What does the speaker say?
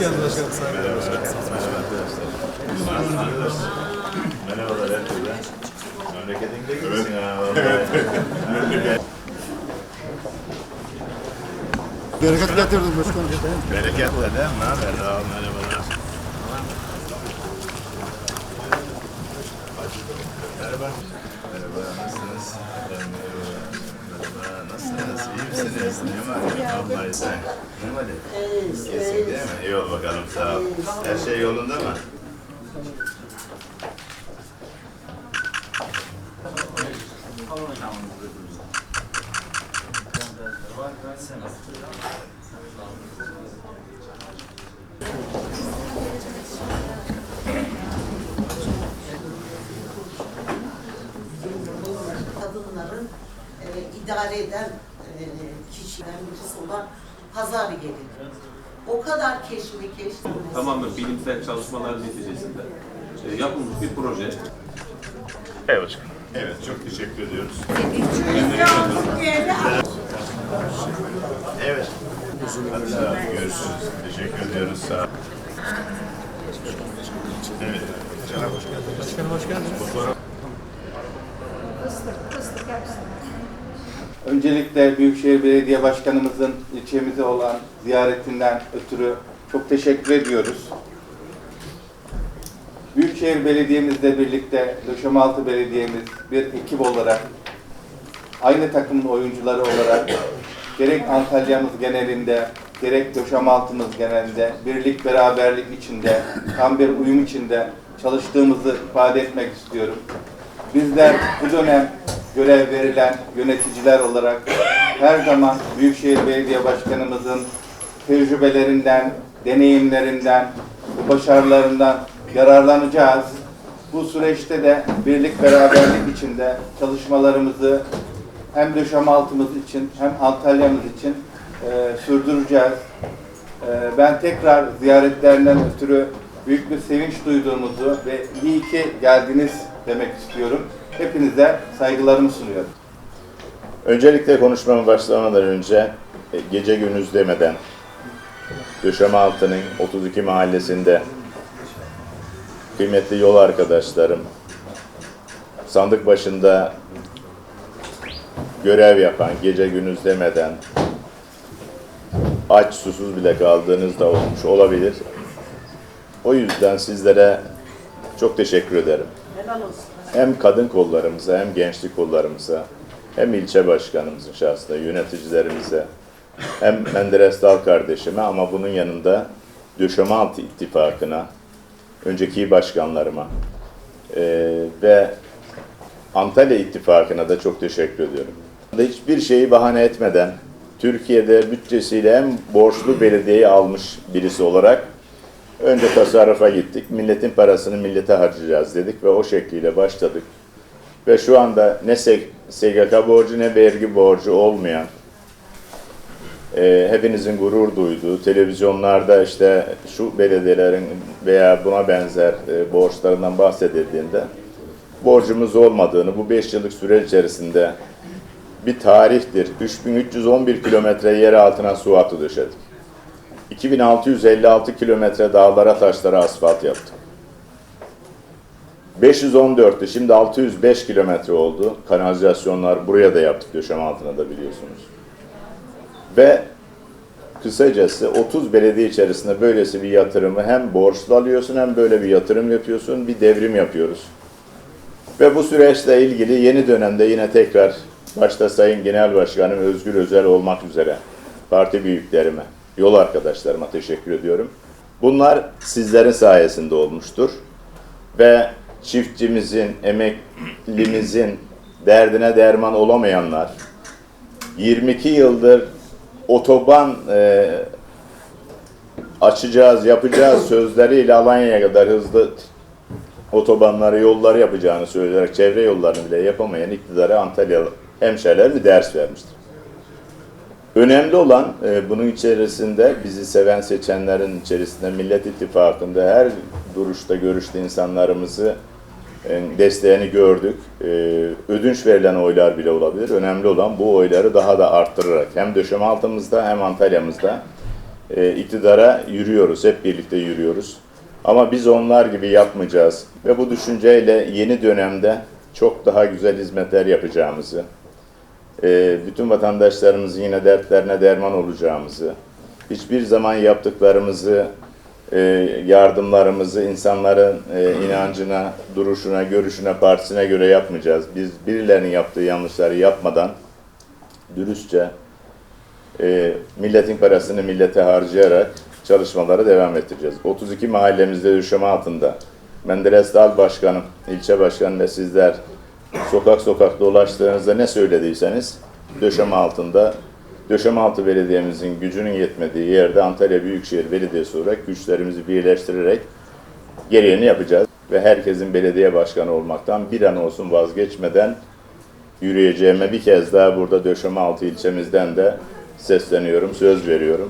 geldin başkanım. Merhaba arkadaşlar. Merhabalar herkese. Memleketinde gibisin ha. vallahi. Bereket getirdim başkanım. Bereketle değil mi? Ne haber? Merhabalar. Merhaba. Merhaba, nasılsınız? Merhaba. Nasılsınız? İyi misiniz? Ne var? Ne var? İyisin değil mi? İyi ol bakalım, sağ ol. Her şey yolunda mı? kadınların e, idare eden e, kişiden birisi olan Pazar gelin. O kadar keşmekeş. tamamen bilimsel çalışmalar neticesinde e, yapılmış bir proje. Evet başkanım. Evet, çok teşekkür ediyoruz. Evet. Hadi sağ olun, görüşürüz. Teşekkür ediyoruz, sağ olun. Evet. Cenab-ı hoş geldiniz. Başkanım hoş geldiniz. Öncelikle Büyükşehir Belediye Başkanımızın ilçemize olan ziyaretinden ötürü çok teşekkür ediyoruz. Büyükşehir Belediye'mizle birlikte Döşemealtı Belediye'miz bir ekip olarak aynı takımın oyuncuları olarak gerek Antalya'mız genelinde gerek Döşemealtı'mız genelinde birlik beraberlik içinde tam bir uyum içinde çalıştığımızı ifade etmek istiyorum. Bizler bu dönem görev verilen yöneticiler olarak her zaman Büyükşehir Belediye Başkanımızın tecrübelerinden, deneyimlerinden, başarılarından yararlanacağız. Bu süreçte de birlik beraberlik içinde çalışmalarımızı hem Döşemaltımız için hem Antalya'mız için e, sürdüreceğiz. E, ben tekrar ziyaretlerinden ötürü büyük bir sevinç duyduğumuzu ve iyi ki geldiniz demek istiyorum. Hepinize saygılarımı sunuyorum. Öncelikle konuşmama başlamadan önce e, gece gündüz demeden Döşemealtı'nın 32 mahallesinde kıymetli yol arkadaşlarım sandık başında görev yapan gece gündüz demeden aç susuz bile kaldığınız da olmuş olabilir. O yüzden sizlere çok teşekkür ederim hem kadın kollarımıza hem gençlik kollarımıza hem ilçe başkanımızın şahsında yöneticilerimize hem Menderes Dal kardeşime ama bunun yanında Döşemealtı İttifakı'na önceki başkanlarıma eee, ve Antalya İttifakı'na da çok teşekkür ediyorum. Hiçbir şeyi bahane etmeden Türkiye'de bütçesiyle en borçlu belediyeyi almış birisi olarak Önce tasarrufa gittik. Milletin parasını millete harcayacağız dedik ve o şekliyle başladık. Ve şu anda ne SGK borcu ne vergi borcu olmayan, e, hepinizin gurur duyduğu, televizyonlarda işte şu belediyelerin veya buna benzer e, borçlarından bahsedildiğinde borcumuz olmadığını bu 5 yıllık süre içerisinde bir tarihtir. 3311 kilometre yer altına su hattı döşedik. 2656 kilometre dağlara taşlara asfalt yaptık. 514'tü şimdi 605 kilometre oldu. Kanalizasyonlar buraya da yaptık döşeme altına da biliyorsunuz. Ve kısacası 30 belediye içerisinde böylesi bir yatırımı hem borçlu alıyorsun hem böyle bir yatırım yapıyorsun, bir devrim yapıyoruz. Ve bu süreçle ilgili yeni dönemde yine tekrar başta Sayın Genel Başkanım Özgür Özel olmak üzere parti büyüklerime, yol arkadaşlarıma teşekkür ediyorum. Bunlar sizlerin sayesinde olmuştur. Ve çiftçimizin, emeklimizin derdine derman olamayanlar, 22 yıldır otoban e, açacağız, yapacağız sözleriyle Alanya'ya kadar hızlı otobanları, yolları yapacağını söyleyerek çevre yollarını bile yapamayan iktidara Antalya hemşehriler bir ders vermiştir. Önemli olan e, bunun içerisinde bizi seven seçenlerin içerisinde Millet İttifakı'nda her duruşta görüşte insanlarımızı e, desteğini gördük. E, ödünç verilen oylar bile olabilir. Önemli olan bu oyları daha da arttırarak hem döşeme altımızda hem Antalya'mızda e, iktidara yürüyoruz, hep birlikte yürüyoruz. Ama biz onlar gibi yapmayacağız ve bu düşünceyle yeni dönemde çok daha güzel hizmetler yapacağımızı, e, bütün vatandaşlarımızın yine dertlerine derman olacağımızı, hiçbir zaman yaptıklarımızı, e, yardımlarımızı insanların e, inancına, duruşuna, görüşüne, partisine göre yapmayacağız. Biz birilerinin yaptığı yanlışları yapmadan dürüstçe e, milletin parasını millete harcayarak çalışmalara devam ettireceğiz. 32 mahallemizde düşeme altında Menderes Dal Başkanım, ilçe başkanı ve sizler sokak sokak dolaştığınızda ne söylediyseniz döşeme altında Döşemealtı Belediye'mizin gücünün yetmediği yerde Antalya Büyükşehir Belediyesi olarak güçlerimizi birleştirerek gereğini yapacağız. Ve herkesin belediye başkanı olmaktan bir an olsun vazgeçmeden yürüyeceğime bir kez daha burada Döşemealtı ilçemizden de sesleniyorum, söz veriyorum.